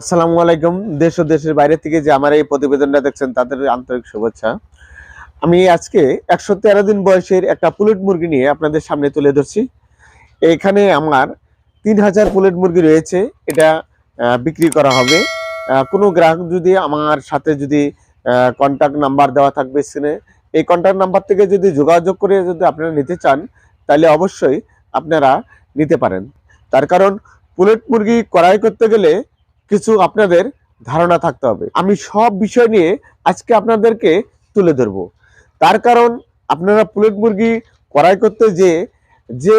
আসসালামু আলাইকুম। দেশ ও দেশের বাইরে থেকে যে আমার এই প্রতিবেদনটা দেখছেন, তাদের আন্তরিক শুভেচ্ছা। আমি আজকে একশো তেরো দিন বয়সের একটা পুলেট মুরগি নিয়ে আপনাদের সামনে তুলে ধরছি। এখানে আমার তিন হাজার পুলেট মুরগি রয়েছে। এটা বিক্রি করা হবে। কোনো গ্রাহক যদি আমার সাথে যদি কন্ট্যাক্ট নাম্বার দেওয়া থাকবে স্ক্রিনে এই কন্ট্যাক্ট নাম্বার থেকে যদি যোগাযোগ করে যদি আপনারা নিতে চান, তাহলে অবশ্যই আপনারা নিতে পারেন। তার কারণ পুলেট মুরগি ক্রয় করতে গেলে কিছু আপনাদের ধারণা থাকতে হবে। আমি সব বিষয় নিয়ে আজকে আপনাদেরকে তুলে ধরব। তার কারণ আপনারা পুলেট মুরগি ক্রয় করতে যে যে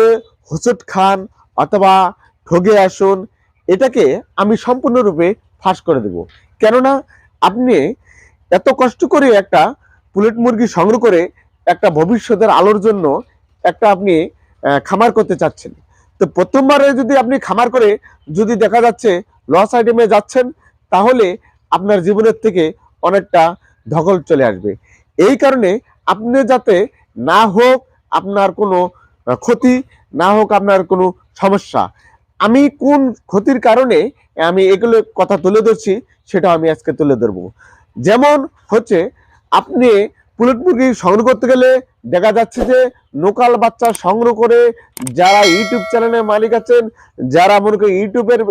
হোঁচট খান অথবা ঠগে আসুন, এটাকে আমি সম্পূর্ণরূপে ফাঁস করে দেব। কেননা আপনি এত কষ্ট করে একটা পুলেট মুরগি সংগ্রহ করে একটা ভবিষ্যতের আলোর জন্য একটা আপনি খামার করতে চাচ্ছেন। তো প্রথমবারে যদি আপনি খামার করে যদি দেখা যাচ্ছে লস আইটেমে যাচ্ছেন, তাহলে আপনার জীবনের থেকে অনেকটা ধকল চলে আসবে। এই কারণে আপনি যাতে না হোক আপনার কোনো ক্ষতি, না হোক আপনার কোনো সমস্যা, আমি কোন ক্ষতির কারণে আমি এগুলো কথা তুলে ধরছি, সেটা আমি আজকে তুলে ধরবো। যেমন হচ্ছে, আপনি পুলেট মুরগি সংগ্রহ করতে গেলে দেখা যাচ্ছে যে লোকাল বাচ্চা সংগ্রহ করে যারা ইউটিউব চ্যানেলের মালিক আছেন, যারা করি ইউটিউবের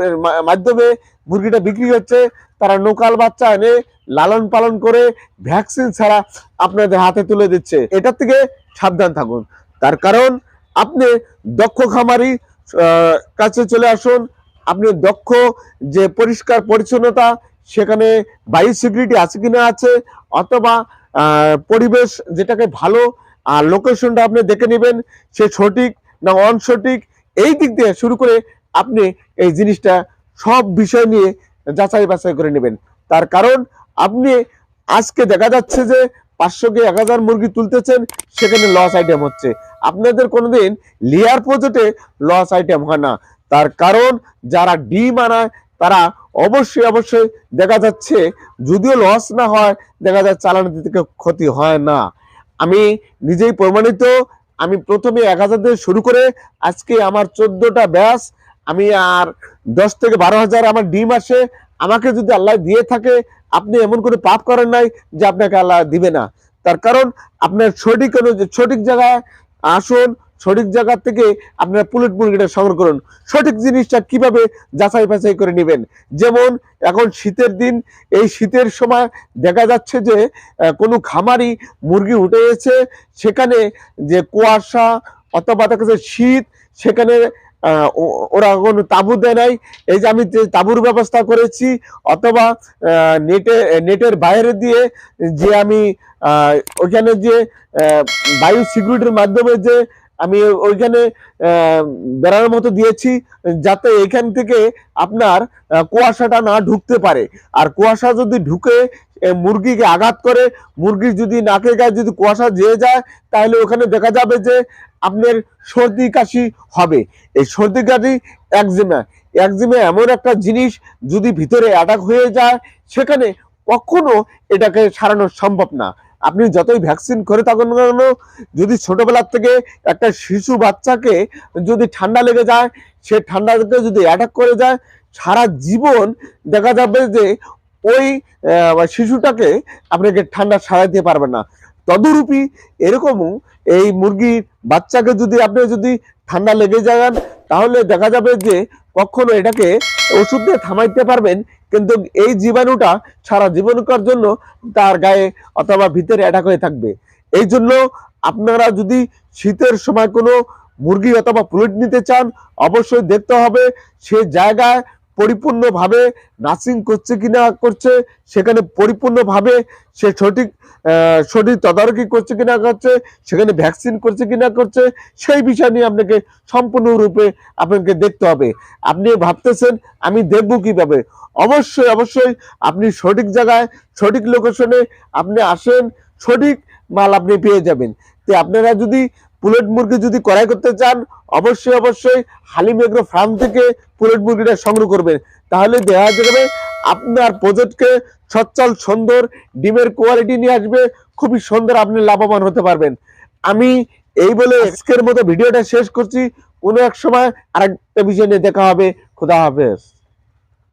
মাধ্যমে মুরগিটা বিক্রি হচ্ছে, তারা লোকাল বাচ্চা এনে লালন পালন করে ভ্যাকসিন ছাড়া আপনাদের হাতে তুলে দিচ্ছে। এটার থেকে সাবধান থাকুন। তার কারণ, আপনি দক্ষ খামারি কাছে চলে আসুন, আপনি দক্ষ যে পরিষ্কার পরিচ্ছন্নতা, সেখানে বায়ু সিকিউরিটি আছে কিনা আছে, অথবা পরিবেশ যেটাকে ভালো আর লোকেশনটা আপনি দেখে নেবেন, সে সঠিক না অনসঠিক, এই দিক দিয়ে শুরু করে আপনি এই জিনিসটা সব বিষয় নিয়ে যাচাই বাছাই করে নেবেন। তার কারণ, আপনি আজকে দেখা যাচ্ছে যে পাঁচশো কি এক হাজার মুরগি তুলতেছেন, সেখানে লস আইটেম হচ্ছে। আপনাদের কোনোদিন লেয়ার প্রজেক্টে লস আইটেম হয় না। তার কারণ, যারা ডিম আনায়, তারা অবশ্যই অবশ্যই দেখা যাচ্ছে, যদিও লস না হয়, দেখা যাচ্ছে চালানো থেকে ক্ষতি হয় না। আমি নিজেই প্রমাণিত, আমি প্রথমে এক হাজার দিয়ে শুরু করে আজকে আমার চোদ্দটা ব্যাস, আমি আর দশ থেকে বারো হাজার আমার ডিম আসে, আমাকে যদি আল্লাহ দিয়ে থাকে, আপনি এমন কোনো পাপ করেন নাই যে আপনাকে আল্লাহ দিবে না। তার কারণ আপনার সঠিক সঠিক জায়গায় আসুন সঠিক জায়গা থেকে আপনার পুলেট মুরগিটা সংগ্রহ করুন। সঠিক জিনিসটা কীভাবে যাচাই বাছাই করে নেবেন? যেমন, এখন শীতের দিন, এই শীতের সময় দেখা যাচ্ছে যে কোনো খামারি মুরগি উঠে গেছে, সেখানে যে কুয়াশা অথবা দেখা যাচ্ছে শীত, সেখানে ওরা কোনো তাঁবু দেয় নাই। এই যে আমি তাঁবুর ব্যবস্থা করেছি, অথবা নেটে, নেটের বাইরে দিয়ে যে আমি ওইখানে যে বায়ু সিকিউরিটির মাধ্যমে যে আমি ওইখানে বেড়ানোর মতো দিয়েছি যাতে এখান থেকে আপনার কুয়াশাটা না ঢুকতে পারে। আর কুয়াশা যদি ঢুকে মুরগিকে আঘাত করে মুরগির যদি নাকে গায়ে যদি কুয়াশা যেয়ে যায়, তাহলে ওখানে দেখা যাবে যে আপনার সর্দি কাশি হবে। এই সর্দি কাশি একজিমা একজিমা এমন একটা জিনিস যদি ভিতরে অ্যাটাক হয়ে যায়, সেখানে কখনো এটাকে সারানো সম্ভব না। আপনি যতই ভ্যাকসিন করে থাকুন না কেন, যদি ছোটবেলার থেকে একটা শিশু বাচ্চাকে যদি ঠান্ডা লেগে যায়, সে ঠান্ডাকে যদি অ্যাটাক করে যায়, সারা জীবন দেখা যাবে যে ওই শিশুটাকে আপনাকে ঠান্ডা সারাইতে পারবেন না। তদরূপী এরকমও এই মুরগির বাচ্চাকে যদি আপনি যদি ঠান্ডা লেগে যান, তাহলে দেখা যাবে যে কখনো এটাকে ওষুধ দিয়ে থামাইতে পারবেন কিন্তু এই জীবাণুটা সারা জীবনকার জন্য তার গায়ে অথবা ভিতরে অ্যাটাক হয়ে থাকবে। এই জন্য আপনারা যদি শীতের সময় কোনো মুরগি অথবা পোলট্রি নিতে চান, অবশ্যই দেখতে হবে সে জায়গায় পরিপূর্ণভাবে নার্সিং করছে কি না করছে, সেখানে পরিপূর্ণভাবে সে সঠিক সঠিক তদারকি করছে কি না করছে, সেখানে ভ্যাকসিন করছে কি না করছে, সেই বিষয় নিয়ে আপনাকে সম্পূর্ণরূপে আপনাকে দেখতে হবে। আপনি ভাবতেছেন, আমি দেখব কীভাবে? অবশ্যই অবশ্যই আপনি সঠিক জায়গায়, সঠিক লোকেশনে আপনি আসেন, সঠিক মাল আপনি পেয়ে যাবেন। তো আপনারা যদি পুলেট মুরগি যদি ক্রয় করতে চান, অবশ্যই অবশ্যই হালিম এগ্রো ফার্ম থেকে পুলেট মুরগিটা সংগ্রহ করবেন। তাহলে দেখা যাবে আপনার প্রজেক্টকে সচ্ছল, সুন্দর, ডিমের কোয়ালিটি নিয়ে আসবে, খুবই সুন্দর আপনি লাভবান হতে পারবেন। আমি এই বলে আজকের মতো ভিডিওটা শেষ করছি। কোনো এক সময় আরেকটা বিষয় নিয়ে দেখা হবে। খুদা হাফেজ।